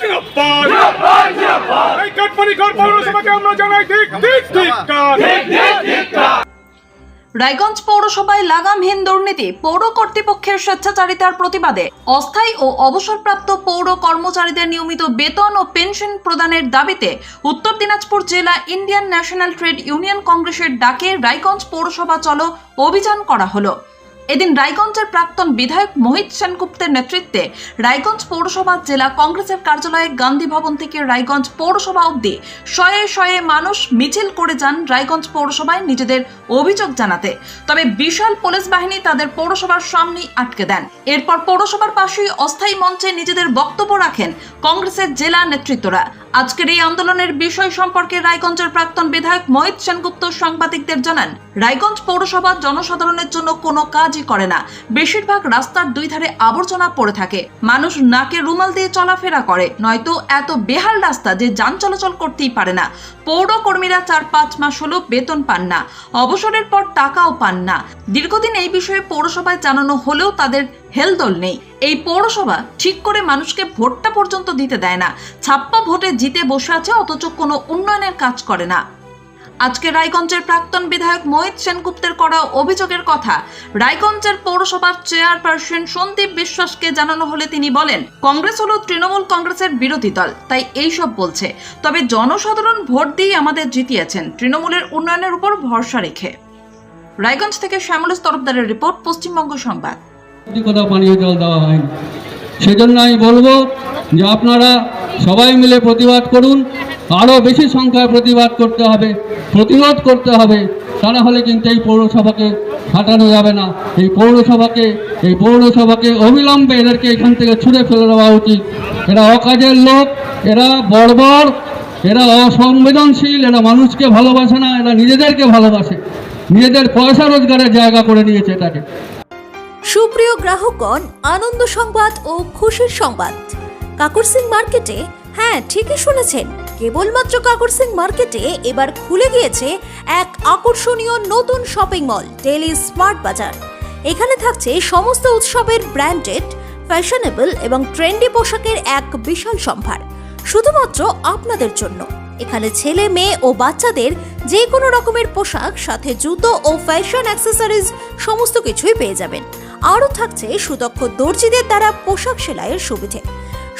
জিন্দাবাদ এই কাঠমানিকর পৌরসভাকে আমরা জানাই ঠিক ঠিক ঠিক রায়গঞ্জ পৌরসভায় লাগামহীন দুর্নীতি পৌর কর্তৃপক্ষের স্বেচ্ছাচারিতার প্রতিবাদে অস্থায়ী ও অবসরপ্রাপ্ত পৌর কর্মচারীদের নিয়মিত বেতন ও পেনশন প্রদানের দাবিতে উত্তর দিনাজপুর জেলা ইন্ডিয়ান ন্যাশনাল ট্রেড ইউনিয়ন কংগ্রেসের ডাকে রায়গঞ্জ পৌরসভা চলো অভিযান করা হলো। এদিন রায়গঞ্জের প্রাক্তন বিধায়ক মোহিত সেনগুপ্তের নেতৃত্বে রায়গঞ্জ পৌরসভা জেলা কংগ্রেসের কার্যালয়ে গান্ধী ভবন থেকে রায়গঞ্জ পৌরসভা অবধি শয়ে শয়ে মানুষ মিছিল করে যান রায়গঞ্জ পৌরসভায় নিজেদের অভিযোগ জানাতে। তবে বিশাল পুলিশ বাহিনী তাদের পৌরসভার সামনেই আটকে দেন। এরপর পৌরসভার পাশেই অস্থায়ী মঞ্চে নিজেদের বক্তব্য রাখেন কংগ্রেসের জেলা নেতৃত্বরা। আজকের এই আন্দোলনের বিষয় সম্পর্কে রায়গঞ্জের প্রাক্তন বিধায়ক মোহিত সেনগুপ্ত সাংবাদিকদের জানান, রায়গঞ্জ পৌরসভা জনসাধারণের জন্য কোনো কাজই করে না। বেশিরভাগ রাস্তার দুই ধারে আবর্জনা পড়ে থাকে। মানুষ নাকে রুমাল দিয়ে চলাফেরা করে। নয়তো এত বেহাল রাস্তা যে যান চলাচল করতেই পারে না। পৌর কর্মীরা চার পাঁচ মাস হলো বেতন পান না। অবসরের পর টাকাও পান না। দীর্ঘদিন এই বিষয়ে পৌরসভায় জানানো হলেও তাদের হেলদোল নেই। এই পৌরসভা ঠিক করে মানুষকে ভোটটা পর্যন্ত দিতে দেয় না। ছাপ্পা ভোটে জিতে বসে আছে, অথচ কোনো উন্নয়নের কাজ করে না। আজকে রায়গঞ্জের প্রাক্তন বিধায়ক মোহিত সেনগুপ্তের করা অভিযোগের কথা। রায়গঞ্জের পৌরসভার চেয়ারপারসন সন্দীপ বিশ্বাসকে জানানো হলে তিনি বলেন, কংগ্রেস হলো তৃণমূল কংগ্রেসের বিরোধী দল, তাই এইসব বলছে। তবে জনসাধারণ ভোট দিয়ে আমাদের জিতিয়েছেন, তৃণমূলের উন্নয়নের উপর ভরসা রেখে। রায়গঞ্জ থেকে শ্যামলেশ তরফদারের রিপোর্ট, পশ্চিমবঙ্গ সংবাদ। সেজন্য আমি বলব যে আপনারা সবাই মিলে প্রতিবাদ করুন। আরও বেশি সংখ্যায় প্রতিবাদ করতে হবে, প্রতিরোধ করতে হবে। তা না হলে কিন্তু এই পৌরসভাকে হাঁটানো যাবে না। এই পৌরসভাকে এই পৌরসভাকে অবিলম্বে এদেরকে এখান থেকে ছুঁড়ে ফেলে দেওয়া উচিত। এরা অকাজের লোক, এরা বর্বর, এরা অসংবেদনশীল, এরা মানুষকে ভালোবাসে না, এরা নিজেদেরকে ভালোবাসে। নিজেদের পয়সা রোজগারের জায়গা করে নিয়েছে এটাকে। সুপ্রিয় গ্রাহকগণ, আনন্দ সংবাদ ও খুশির সংবাদ। কাকুর সিং মার্কেটে হ্যাঁ ঠিকই শুনেছেন, কেবলমাত্র কাকুর সিং মার্কেটে এবার খুলে গিয়েছে এক আকর্ষণীয় নতুন শপিং মল ডেলি স্মার্ট বাজার। এখানে থাকছে সমস্ত উৎসবের ব্র্যান্ডেড, ফ্যাশনেবল এবং ট্রেন্ডি পোশাকের এক বিশাল সম্ভার, শুধুমাত্র আপনাদের জন্য। এখানে ছেলে, মেয়ে ও বাচ্চাদের যে কোনো রকমের পোশাক, সাথে জুতো ও ফ্যাশন অ্যাক্সেসরিজ সমস্ত কিছুই পেয়ে যাবেন। আরও থাকছে সুদক্ষ দর্জিদের দ্বারা পোশাক সেলাইয়ের সুবিধে।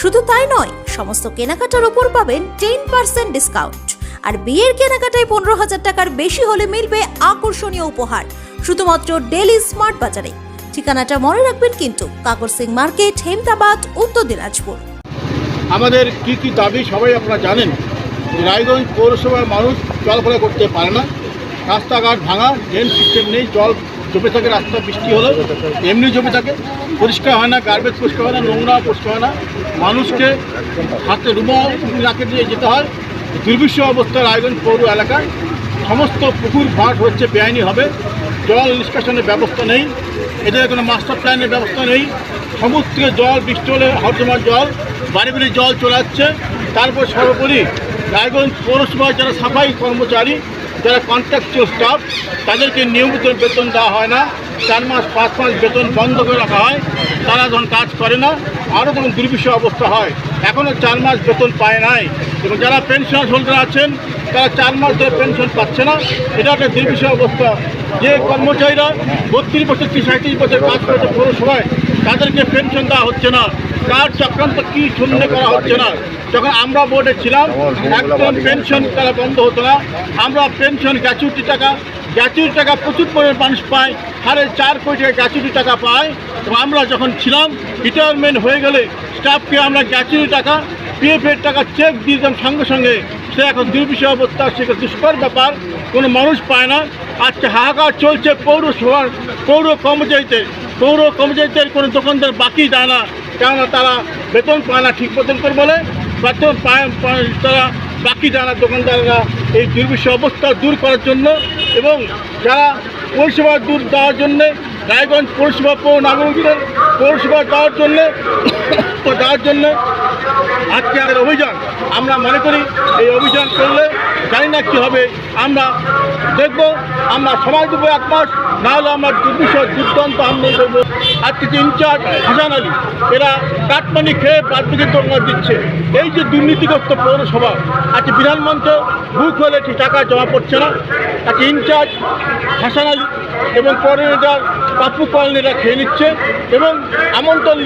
শুধু তাই নয়, সমস্ত কেনাকাটার উপর পাবেন টেন পার্সেন্ট ডিসকাউন্ট আর বিয়ের কেনাকাটায় পনেরো হাজার টাকার বেশি হলে মিলবে আকর্ষণীয় উপহার, শুধুমাত্র ডেলি স্মার্ট বাজারে ঠিকানাটা মনে রাখবেন কিন্তু কাকর সিং মার্কেট, হেমদাবাদ, উত্তর দিনাজপুর। আমাদের কি কি দাবি সবাই আপনারা জানেন? রায়গঞ্জ পৌরসভার মানুষ চলাফেরা করতে পারে না। রাস্তাঘাট ভাঙা ড্রেন সিস্টেম নেই, জল জমে থাকে, রাস্তা বৃষ্টি হলে এমনি জমে থাকে। পরিষ্কার হয় না গার্বেজ পরিষ্কার হয় না, নোংরা পরিষ্কার হয় না। মানুষকে হাতে রুমা রাখে দিয়ে যেতে হয়। দুর্বিষ অবস্থা রায়গঞ্জ পৌর এলাকায়। সমস্ত পুকুর ঘাট হচ্ছে বেআইনি হবে। জল নিষ্কাশনের ব্যবস্থা নেই। এদের কোনো মাস্টার প্ল্যানের ব্যবস্থা নেই। সমুদ্রে জল, বৃষ্টি হলে হরজমার জল, বাড়ি বাড়ি জল চলে যাচ্ছে তারপর সর্বোপরি রায়গঞ্জ পৌরসভায় যারা সাফাই কর্মচারী, যারা কন্ট্রাকচুয়াল স্টাফ তাদেরকে নিয়মিত বেতন দেওয়া হয় না। চার মাস, পাঁচ মাস বেতন বন্ধ করে রাখা হয়। তারা যখন কাজ করে না, আরও তখন দুর্বিষহ অবস্থা হয়। এখনও চার মাস বেতন পায় নাই। এবং যারা পেনশন হোল্ডার আছেন, তারা চার মাস ধরে পেনশন পাচ্ছে না। এটা একটা দুর্বিষহ অবস্থা। যে কর্মচারীরা বত্রিশ বছর সাঁত্রিশ বছর কাজ করেছে পৌরসভায় তাদেরকে পেনশন দেওয়া হচ্ছে না। কার চক্রান্ত, কি শূন্য করা হচ্ছে না। যখন আমরা বোর্ডে ছিলাম, একদম পেনশন তারা বন্ধ হতো না। আমরা পেনশন গ্যাচুরিটি টাকা গ্যাচুইটি টাকা প্রচুর পরিমাণ মানুষ পায়। সাড়ে চার কোটি টাকা গ্যাচুইটি টাকা পায়। এবং আমরা যখন ছিলাম রিটায়ারমেন্ট হয়ে গেলে স্টাফকে আমরা গ্যাচুইটি টাকা পিএফের টাকা চেক দিয়ে দিতাম সঙ্গে সঙ্গে। সে এখন দুর্বিষয় অবস্থা সেটা দুষ্কর ব্যাপার, কোনো মানুষ পায় না। আজকে হাহাকার চলছে পৌরসভার, পৌর কর্মচারীদের পৌর কর্মচারীদের কোনো দোকানদার বাকি দেয় না। কেননা তারা বেতন পায় না ঠিক মতন করে বলে। বেতন পায় তারা বাকি না দোকানদাররা এই দুর্বিষহ অবস্থা দূর করার জন্য এবং যারা পরিষেবা দূর দেওয়ার জন্যে, রায়গঞ্জ পৌরসভা পৌর নাগরিকদের পৌরসভা দেওয়ার জন্যে দেওয়ার জন্য আজকে আমাদের অভিযান, আমরা মনে করি এই অভিযান করলে জানি না কী হবে, আমরা দেখব, আমরা সময় দেবো এক মাস না হলে আমরা দুর্বিষয় দুর্দান্ত আন্দোলন করব। আজকে যে ইনচার্জ হাসান আলী, এরা কাটমানি খেয়ে প্রাথমিকের দোকান দিচ্ছে। এই যে দুর্নীতিগ্রস্ত পৌরসভা, আজকে বিধানমন্ত্র বুক হলে ঠিক টাকা জমা পড়ছে না। আজকে ইনচার্জ হাসান আলী এবং কোঅর্ডিনেটর পাপ্পু কলোনিরা খেয়ে নিচ্ছে এবং আমন্ত্রণ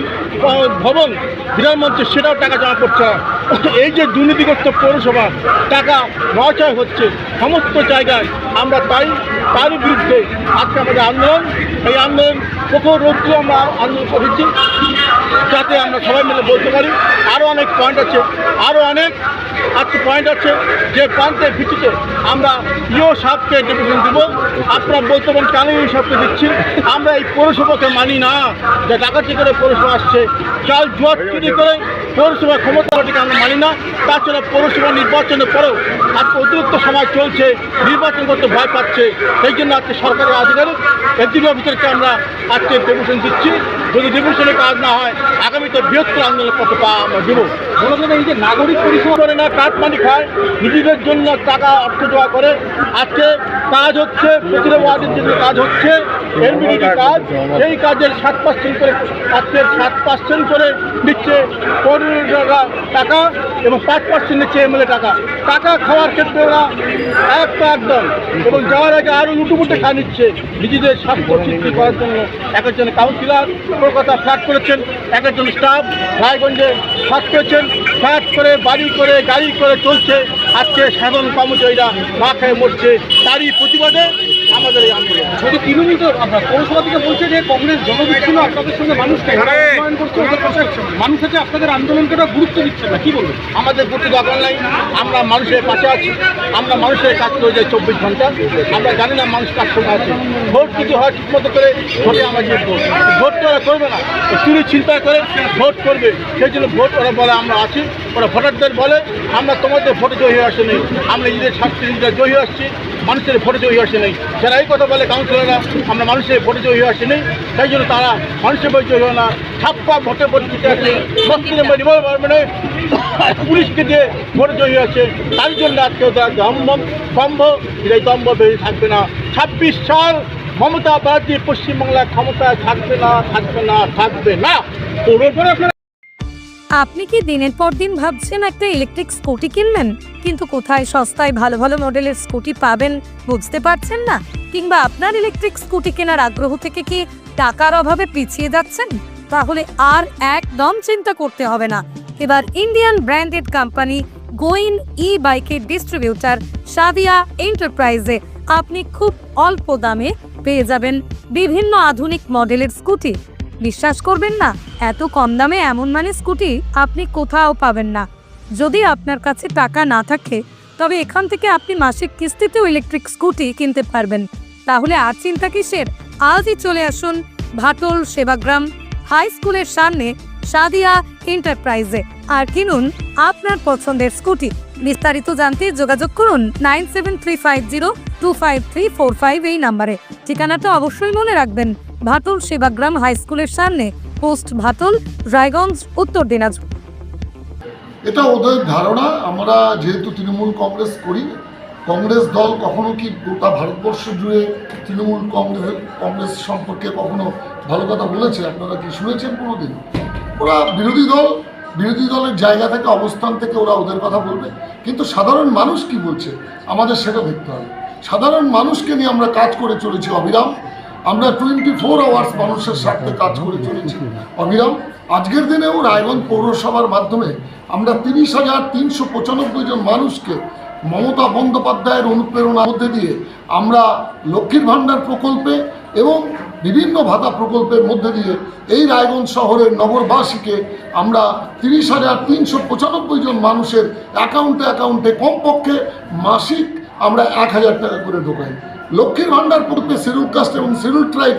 ভবন বিধানমন্ত্রী সেটাও টাকা জমা না এই যে দুর্নীতিগ্রস্ত পৌরসভা, টাকা নয়চয় হচ্ছে, সমস্ত জায়গায় আমরা তাই তার বিরুদ্ধে আজকে আমাদের আন্দোলন, এই আন্দোলন প্রখর রৌদ্র আমরা আন্দোলন করেছি, যাতে আমরা সবাই মিলে বলতে পারি আরও অনেক পয়েন্ট আছে আরও অনেক আজকে পয়েন্ট আছে, যে পয়েন্টের ভিত্তিতে আমরা ইও সাহেবকে ডেপুটেশন দেব। আপনারা বলতে পারেন কেন ইও সাহেবকে দিচ্ছি। আমরা এই পৌরসভাকে মানি না, যে ডাকাতি করে পৌরসভা আসছে, চাল জোয়ার চুরি করে পৌরসভা ক্ষমতাটিকে আমরা মানি না। তাছাড়া পৌরসভা নির্বাচনের পরেও আজকে অতিরিক্ত সময় চলছে, নির্বাচন করতে ভয় পাচ্ছে। সেই জন্য আজকে সরকারের আধিকারিক এসডিপি অফিসারকে আমরা আজকে ডেপুটেশন দিচ্ছি। যদি ডেপুটেশনের কাজ না হয়, আগামীতে বৃহত্তর আন্দোলনের পথে দেবো। বলে এই যে নাগরিক পরিষেবা করে না কাঠমানি খায়, নিজেদের জন্য টাকা অর্থ দেওয়া করে। আজকে কাজ হচ্ছে, প্রতিটা ওয়ার্ডের জন্য কাজ হচ্ছে এমবিডি কাজ সেই কাজের সাত পার্সেন্ট করে, আজকে সাত পার্সেন্ট করে দিচ্ছে কোঅর্ডিনেটররা টাকা। এবং পাঁচ পার্সেন্ট নিচ্ছে এমএলএ টাকা। টাকা খাওয়ার ক্ষেত্রে ওরা এক পা একদম। এবং যাওয়ার আগে আরও লুটুপুটে খা নিচ্ছে। নিজেদের স্বাস্থ্য সৃষ্টি করার জন্য এক একজন কাউন্সিলর কলকাতা ফ্ল্যাট করেছেন এক একজন স্টাফ রায়গঞ্জে ফ্ল্যাট করেছেন ফ্ল্যাট করে বাড়ি করে, গাড়ি করে চলছে। আজকে সাধারণ কর্মচারীরা না খেয়ে মরছে। তারই প্রতিবাদে আমাদের এই আন্দোলন। যদি তৃণমূল তো আপনার পৌরসভা থেকে বলছে যে কংগ্রেস জনবিচ্ছিন্ন আপনাদের সঙ্গে মানুষকে উন্নয়ন করছে মানুষ হচ্ছে আপনাদের আন্দোলনকে গুরুত্ব দিচ্ছে না কি বলবেন? আমাদের প্রতি দরকার নাই আমরা মানুষের পাশে আছি আমরা মানুষের কাজ করে যাই চব্বিশ ঘণ্টা আমরা জানি না মানুষ কাজ সঙ্গে আছে। ভোট যদি হয় ঠিকমতো করে ভোটে আমরা জিতবো। ভোট তো ওরা করবে না চুরি চিন্তা করে ভোট করবে। সেই জন্য ভোট ওরা বলে আমরা আছি ওরা ভোটারদের বলে আমরা তোমাদের ভোটে জয়ী হয়ে আসে আমরা নিজেদের স্বাস্থ্য নিজেরা জয়ী আসছি। মানুষের ভোটে জয়ী আসে নেই। যারা এই কথা বলে কাউন্সিলররা, আমরা মানুষের ভোটে জয়ী আসে নেই। তাই জন্য তারা মানুষের ভোটে জয়ী হয় না। ছাপ্পা ভোটে ভোট দিতে আছে। মন্ত্রী মানে পুলিশকে দিয়ে ভোটে জয়ী আছে তার জন্য আজকে ওরা দম্ভ এই দম্ভ বেরিয়ে থাকবে না। ছাব্বিশ সাল মমতা ব্যানার্জি পশ্চিমবাংলায় ক্ষমতায় থাকবে না থাকবে না থাকবে না। আপনি কি দিনের পর দিন ভাবছেন একটা ইলেকট্রিক স্কুটি কিনবেন? কিন্তু কোথায় সস্তায় ভালো ভালো মডেলের স্কুটি পাবেন বুঝতে পারছেন না? কিংবা আপনার ইলেকট্রিক স্কুটি কেনার আগ্রহ থেকে কি টাকার অভাবে পিছিয়ে যাচ্ছেন? তাহলে আর একদম চিন্তা করতে হবে না। এবার ইন্ডিয়ান ব্র্যান্ডেড কোম্পানি গোইন ই বাইকের ডিস্ট্রিবিউটার সাদিয়া এন্টারপ্রাইজে আপনি খুব অল্প দামে পেয়ে যাবেন বিভিন্ন আধুনিক মডেলের স্কুটি বিশ্বাস করবেন না, এত কম দামে এমন মানে স্কুটি আপনি কোথাও পাবেন না। যদি আপনার কাছে টাকা না থাকে, তবে এখান থেকে আপনি মাসিক কিস্তিতেও ইলেকট্রিক স্কুটি কিনতে পারবেন। তাহলে আর চিন্তা কিসের? আজই চলে আসুন ভাটল সেবাগ্রাম হাই স্কুলের সামনে সাদিয়া এন্টারপ্রাইজে আর কিনুন আপনার পছন্দের স্কুটি। বিস্তারিত জানতে যোগাযোগ করুন nine seven three five zero two five three four five এই নাম্বারে। ঠিকানাটা অবশ্যই মনে রাখবেন। ভাটল সেবাগ্রাম হাই স্কুলের সামনে, পোস্ট ভাটল রায়গঞ্জ, উত্তর দিনাজপুর। এটা ওদের ধারণা, আমরা যেহেতু তৃণমূল কংগ্রেস করি, কংগ্রেস দল কখনো কি গোটা ভারতবর্ষ জুড়ে তৃণমূল কংগ্রেস কংগ্রেস সম্পর্কে কখনো ভালো কথা বলেছে? আপনারা কি শুনেছেন কোনোদিন? ওরা বিরোধী দল, বিরোধী দলের জায়গা থেকে, অবস্থান থেকে ওরা ওদের কথা বলবে। কিন্তু সাধারণ মানুষ কি বলছে? আমাদের সেটা দেখতে হবে। সাধারণ মানুষকে নিয়ে আমরা কাজ করে চলেছি, অবিরাম। আমরা টোয়েন্টি ফোর আওয়ার্স মানুষের স্বার্থে কাজ করে চলেছি। অবিরাম, আজকের দিনেও রায়গঞ্জ পৌরসভার মাধ্যমে আমরা তিরিশ হাজার তিনশো পঁচানব্বই জন মানুষকে মমতা বন্দ্যোপাধ্যায়ের অনুপ্রেরণার মধ্যে দিয়ে আমরা লক্ষ্মীর ভাণ্ডার প্রকল্পে এবং বিভিন্ন ভাতা প্রকল্পের মধ্যে দিয়ে এই রায়গঞ্জ শহরের নগরবাসীকে আমরা তিরিশ হাজার তিনশো পঁচানব্বই জন মানুষের অ্যাকাউন্টে অ্যাকাউন্টে কমপক্ষে মাসিক আমরা এক হাজার টাকা করে ঢোকাই। লক্ষ্মীর ভান্ডার পড়তে শিডিউল কাস্ট এবং শিডিউল ট্রাইব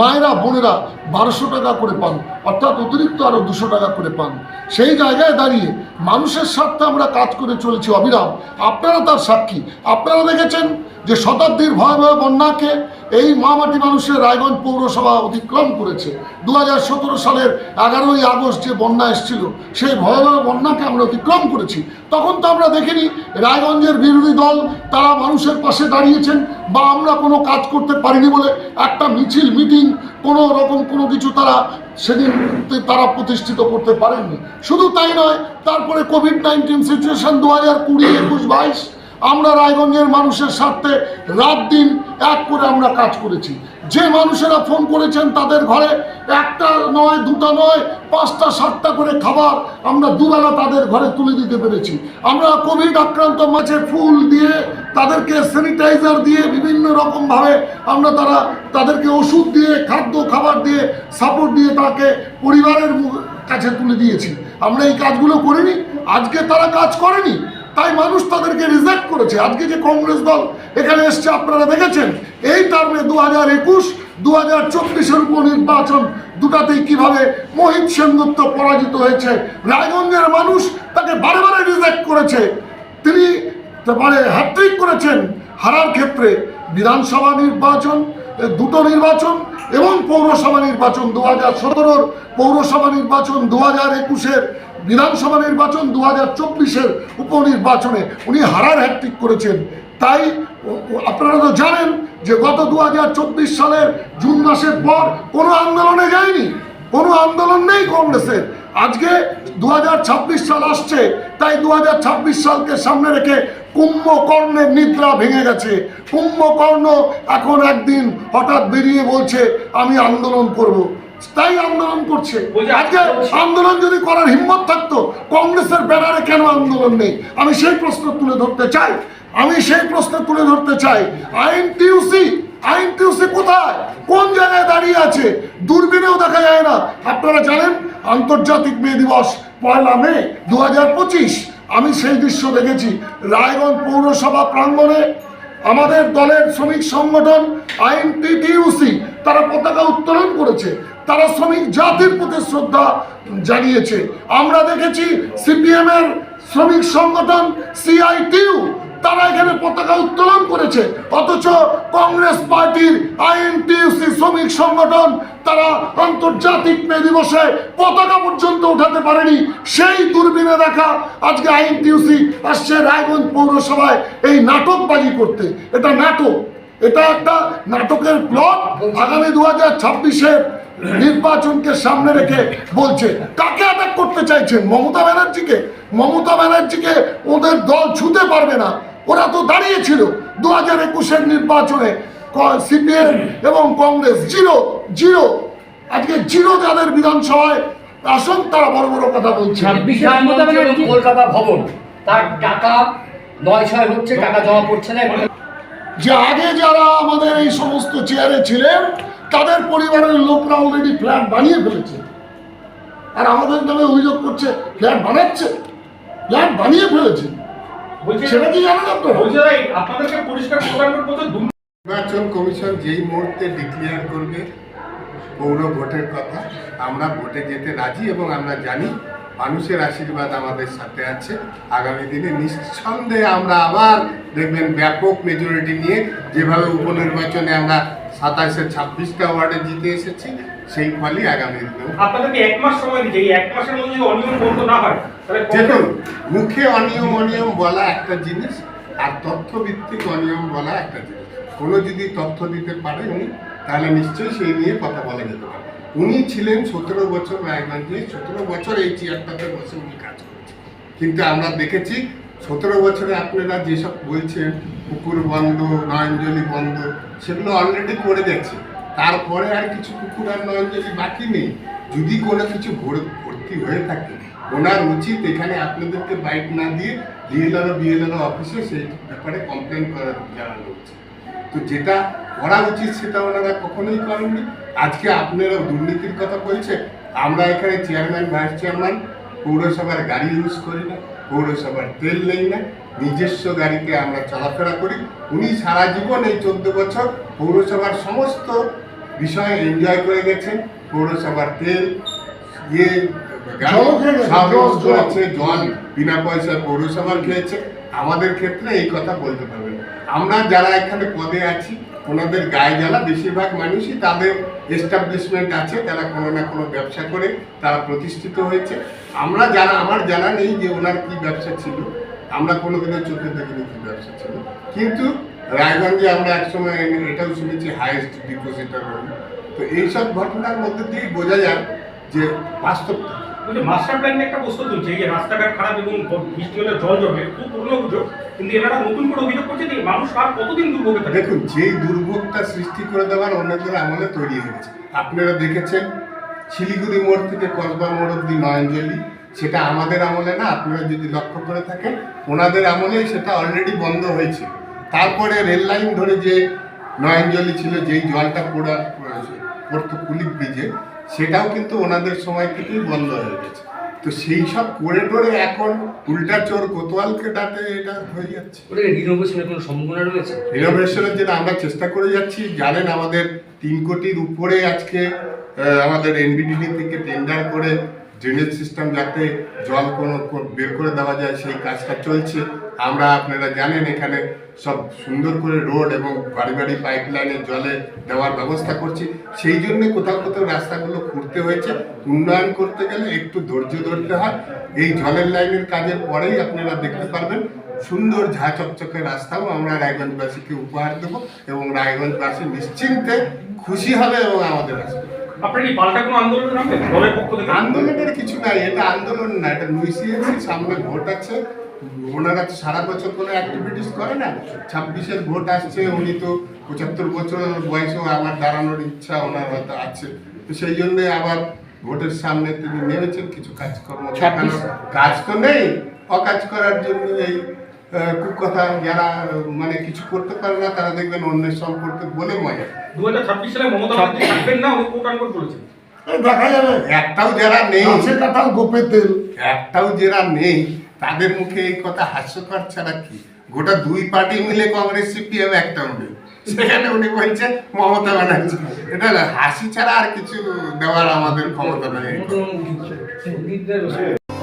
মায়েরা, বোনেরা বারোশো টাকা করে পান, অর্থাৎ অতিরিক্ত আরও দুশো টাকা করে পান। সেই জায়গায় দাঁড়িয়ে মানুষের স্বার্থে আমরা কাজ করে চলেছি, অবিরাম। আপনারা তার সাক্ষী। আপনারা দেখেছেন যে শতাব্দীর ভয়াবহ বন্যাকে এই মামাটি মানুষের রায়গঞ্জ পৌরসভা অতিক্রম করেছে। দু হাজার সতেরো সালের এগারোই আগস্ট যে বন্যা এসেছিল, সেই ভয়াবহ বন্যাকে আমরা অতিক্রম করেছি। তখন তো আমরা দেখিনি রায়গঞ্জের বিরোধী দল তারা মানুষের পাশে দাঁড়িয়েছেন বা আমরা কোনো কাজ করতে পারিনি বলে একটা মিছিল, মিটিং, কোনো রকম কোনো কিছু তারা সেদিন তারা প্রতিষ্ঠিত করতে পারেননি। শুধু তাই নয়, তারপরে কোভিড নাইন্টিন সিচুয়েশন দু হাজার কুড়ি, একুশ, বাইশ আমরা রায়গঞ্জের মানুষের স্বার্থে রাত দিন এক করে আমরা কাজ করেছি। যে মানুষেরা ফোন করেছেন তাদের ঘরে একটা নয়, দুটা নয়, পাঁচটা, সাতটা করে খাবার আমরা দুবেলা তাদের ঘরে তুলে দিতে পেরেছি। আমরা কোভিড আক্রান্ত মাছে ফুল দিয়ে তাদেরকে স্যানিটাইজার দিয়ে বিভিন্ন রকমভাবে আমরা তারা তাদেরকে ওষুধ দিয়ে, খাদ্য, খাবার দিয়ে সাপোর্ট দিয়ে তাকে পরিবারের কাছে তুলে দিয়েছি। আমরা এই কাজগুলো করিনি, আজকে তারা কাজ করেনি। তাই মানুষ তাদেরকে রিজেক্ট করেছে। আজকে যে কংগ্রেস দল এখানে এসছে, আপনারা দেখেছেন? এই টার্মে দু হাজার একুশ দু হাজার চব্বিশের উপনির্বাচন দুটাতেই কীভাবে মোহিত সেনগুপ্ত পরাজিত হয়েছে, রায়গঞ্জের মানুষ তাকে বারে রিজেক্ট করেছে। তিনি মানে হ্যাট্রিক করেছেন হারার ক্ষেত্রে। বিধানসভা নির্বাচন দুটো নির্বাচন এবং পৌরসভা নির্বাচন দু হাজার সতেরোর পৌরসভা নির্বাচন দু হাজার একুশের বিধানসভা নির্বাচন দু হাজার চব্বিশের উপনির্বাচনে উনি হারার হ্যাট্রিক করেছেন। তাই আপনারা তো জানেন যে গত দু হাজার চব্বিশ সালের জুন মাসের পর কোনো আন্দোলনে যায়নি। কোনো আন্দোলন নেই কংগ্রেসের। আজকে দু হাজার ছাব্বিশ সাল আসছে তাই দু হাজার ছাব্বিশ সালকে সামনে রেখে কুম্ভকর্ণের নিদ্রা ভেঙে গেছে। কুম্ভকর্ণ এখন একদিন হঠাৎ বেরিয়ে বলছে আমি আন্দোলন করব। তাই আন্দোলন করছে। আজকে আন্দোলন যদি করার হিম্মত থাকতো কংগ্রেসের ব্যানারে কেন আন্দোলন নেই? আমি সেই প্রশ্ন তুলে ধরতে চাই। আমি সেই প্রশ্ন তুলে ধরতে চাই। আইন টিউসি আইন টিউসি কোথায়? কোন জায়গায় দাঁড়িয়ে আছে? দূরবীনেও দেখা যায় না। আপনারা জানেন আন্তর্জাতিক মে দিবস পয়লা মে দুহাজার পঁচিশ। আমি সেই দৃশ্য দেখেছি রায়গঞ্জ পৌরসভা প্রাঙ্গণে। আমাদের দলের শ্রমিক সংগঠন আইন টিটিউসি, তারা পতাকা উত্তোলন করেছে। তারা শ্রমিক জাতির প্রতি শ্রদ্ধা জানিয়েছে। আমরা দেখেছি সিপিএম এর শ্রমিক সংগঠন, সিআইটিউ, তারা এখানে পতাকা উত্তোলন করেছে। অথচ কংগ্রেস পার্টির আইএনটিউসি শ্রমিক সংগঠন তারা আন্তর্জাতিক মে দিবসে পতাকা পর্যন্ত উঠাতে পারেনি। সেই দূরবীনে দেখা আজকে আইএনটিউসি আসছে রায়গঞ্জ পৌরসভায় এই নাটকবাজি করতে। এটা নাটক। এটা একটা নাটকের প্লট আগামী দু হাজার ছাব্বিশের নির্বাচনকে সামনে রেখে বলছে। কাকে অ্যাটাক করতে চাইছেন? মমতা ব্যানার্জিকে? মমতা ব্যানার্জিকে ওদের দল ছুতে পারবে না। ওরা তো দাঁড়িয়েছিল দু হাজার একুশের নির্বাচনে সিপিএম এবং কংগ্রেস জিরো জিরো। আজকে জিরো যাদের বিধানসভায়। আসন তারা বড় বড় কথা বলছে। কলকাতা ভবন। তার টাকা নয় ছয় হচ্ছে টাকা জমা পড়ছে না। যে আগে যারা আমাদের এই সমস্ত চেয়ারে ছিলেন তাদের পরিবারের লোকরা অলরেডি ফ্ল্যাট বানিয়ে ফেলেছে। আর আমাদের নামে অভিযোগ করছে ফ্ল্যাট বানাচ্ছে। ফ্ল্যাট বানিয়ে ফেলেছে। সেটা কি জানেন আপনারা আপনাদেরকে পরিষ্কার প্রদানের মতো নির্বাচন কমিশন যেই মুহূর্তে ডিক্লেয়ার করবে পৌর ভোটের কথা আমরা ভোটে যেতে রাজি এবং আমরা জানি মানুষের আশীর্বাদ আমাদের সাথে আছে। আগামী দিনে নিঃসন্দেহে আমরা আবার দেখবেন ব্যাপক মেজরিটি নিয়ে যেভাবে উপনির্বাচনে আমরা সাতাশে ছাব্বিশটা ওয়ার্ডে জিতে এসেছি সেই ফলই আগামী আপনাদেরকে এক মাস সময় এই এক মাসের মধ্যে যদি অনিয়ম বন্ধ না হয় দেখুন মুখে অনিয়ম অনিয়ম বলা একটা জিনিস আর তথ্যভিত্তিক অনিয়ম বলা একটা জিনিস। কোনো যদি তথ্য দিতে পারে উনি তাহলে নিশ্চয়ই সেই নিয়ে কথা বলা যেতে পারে। উনি ছিলেন সতেরো বছর রায়গঞ্জে সতেরো বছর এই চেয়ারটাতে বসে উনি কাজ করেছেন। কিন্তু আমরা দেখেছি সতেরো বছরে আপনারা যেসব বলছেন পুকুর বন্ধ নয়নজলি বন্ধ সেগুলো অলরেডি করে যাচ্ছে তারপরে আর কিছু কুকুর আর নয়নজলি বাকি নেই, যদি কোনো কিছু ভর- ভর্তি হয়ে থাকে, ওনার উচিত এখানে আপনাদেরকে বাইক না দিয়ে ডিএলআর বিএলআর অফিসে সেই ব্যাপারে কমপ্লেন করার জানানো উচিত তো যেটা করা উচিত সেটা ওনারা কখনোই করেননি। আজকে আপনারা দুর্নীতির কথা বলছে আমরা এখানে চেয়ারম্যান ভাইস চেয়ারম্যান পৌরসভার গাড়ি ইউজ করি না পৌরসভার তেল নেই না নিজস্ব গাড়িতে আমরা চলাফেরা করি। উনি সারা জীবন এই চোদ্দ বছর পৌরসভার সমস্ত বিষয়ে এনজয় করে গেছেন। পৌরসভার তেল ইয়ে। করেছে জল বিনা পয়সায় পৌরসভার খেয়েছে। আমাদের ক্ষেত্রে এই কথা বলতে পারবেন আমরা যারা এখানে পদে আছি ওনাদের গায়ে জ্বালা বেশিরভাগ মানুষই তাদের এস্টাবলিশমেন্ট আছে, তারা কোনো না কোনো ব্যবসা করে, তারা প্রতিষ্ঠিত হয়েছে। আমরা যারা, আমার জানা নেই যে ওনার কী ব্যবসা ছিল। আমরা কোনো কোনোদিনও চোখে দেখিনি কী ব্যবসা ছিল। কিন্তু রায়গঞ্জে আমরা একসময় এটাও শুনেছি হায়েস্ট ডিপোজিটার তো এইসব ঘটনার মধ্যে দিয়েই বোঝা যায় যে বাস্তবটা। বলছি মাস্টার প্ল্যান একটা প্রশ্ন তুলছে যে রাস্তাঘাট খারাপ এবং বৃষ্টি হলে জল জমে, খুব পুরনো অভিযোগ। কিন্তু এনারা নতুন করে অভিযোগ করছে যে মানুষ আর কতদিন দুর্ভোগে থাকে? দেখুন, যেই দুর্ভোগটা সৃষ্টি করে দেওয়ার অন্যদের আমলে তৈরি হয়েছে আপনারা দেখেছেন, শিলিগুড়ি মোড় থেকে কসবা মোড় অব্দি নয়নজলি, সেটা আমাদের আমলে না, আপনারা যদি লক্ষ্য করে থাকেন, ওনাদের আমলে সেটা অলরেডি বন্ধ হয়েছে। তারপরে রেল লাইন ধরে যে নয়নজলি ছিল, যেই জলটা পড়ার পড়তো কুলিক ব্রিজে সেটাও কিন্তু ওনাদের সময় থেকেই বন্ধ হয়ে গেছে। তো সেই সব করে টোরে এখন উল্টা চোর কোতোয়ালকে ডাকে এটা হয়ে যাচ্ছে। ওটা রিনোভেশনের কোনো সম্ভাবনা রয়েছে? রিনোভেশনের জন্য আমরা চেষ্টা করে যাচ্ছি। জানেন আমাদের তিন কোটির উপরে আজকে আমাদের এনবিডিডি থেকে টেন্ডার করে ড্রেনেজ সিস্টেম যাতে জল কোনো বের করে দেওয়া যায়, সেই কাজটা চলছে। আমরা আপনারা জানেন এখানে সব সুন্দর করে রোড এবং বাড়ি বাড়ি পাইপ লাইনে জলে দেওয়ার ব্যবস্থা করছি। সেই জন্য কোথাও কোথাও রাস্তাগুলো খুঁড়তে হয়েছে। উন্নয়ন করতে গেলে একটু ধৈর্য ধরতে হয়। এই জলের লাইনের কাজের পরেই আপনারা দেখতে পারবেন সুন্দর ঝা চকচকে রাস্তাও আমরা রায়গঞ্জবাসীকে উপহার দেবো এবং রায়গঞ্জবাসী নিশ্চিন্তে খুশি হবে এবং আমাদের আসবে। আপনার কি পাল্টা কোনো আন্দোলন নামবে দলের পক্ষ থেকে? আন্দোলনের কিছু নাই এটা আন্দোলন না এটা নুইসিয়েছি সামনে ভোট আছে। ওনারা তো সারা বছর কোনো অ্যাক্টিভিটিস করে না। ছাব্বিশের ভোট আসছে উনি তো পঁচাত্তর বছর বয়সেও আবার দাঁড়ানোর ইচ্ছা ওনার হয়তো আছে। তো সেই জন্য আবার ভোটের সামনে তিনি নেমেছেন কিছু কাজকর্ম। কাজ তো নেই অকাজ করার জন্য এই কুকথা যারা মানে কিছু করতে পারে না তারা দেখবেন অন্যের সম্পর্কে বলে মজা দু হাজার ছাব্বিশ সালে মমতা ব্যানার্জি থাকবেন না উনি কোট আনকোট বলেছেন। দেখা যাবে। একটাও যারা নেই গাছে কাঁঠাল গোপে তেল। একটাও যারা নেই তাদের মুখে এই কথা হাস্যকর ছাড়া কি? গোটা দুই পার্টি মিলে কংগ্রেস সিপিএম একটাও নেই। সেখানে উনি বলছেন মমতা ব্যানার্জি। এটা হাসি ছাড়া আর কিছু দেওয়ার আমাদের ক্ষমতা নেই।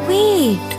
Wait.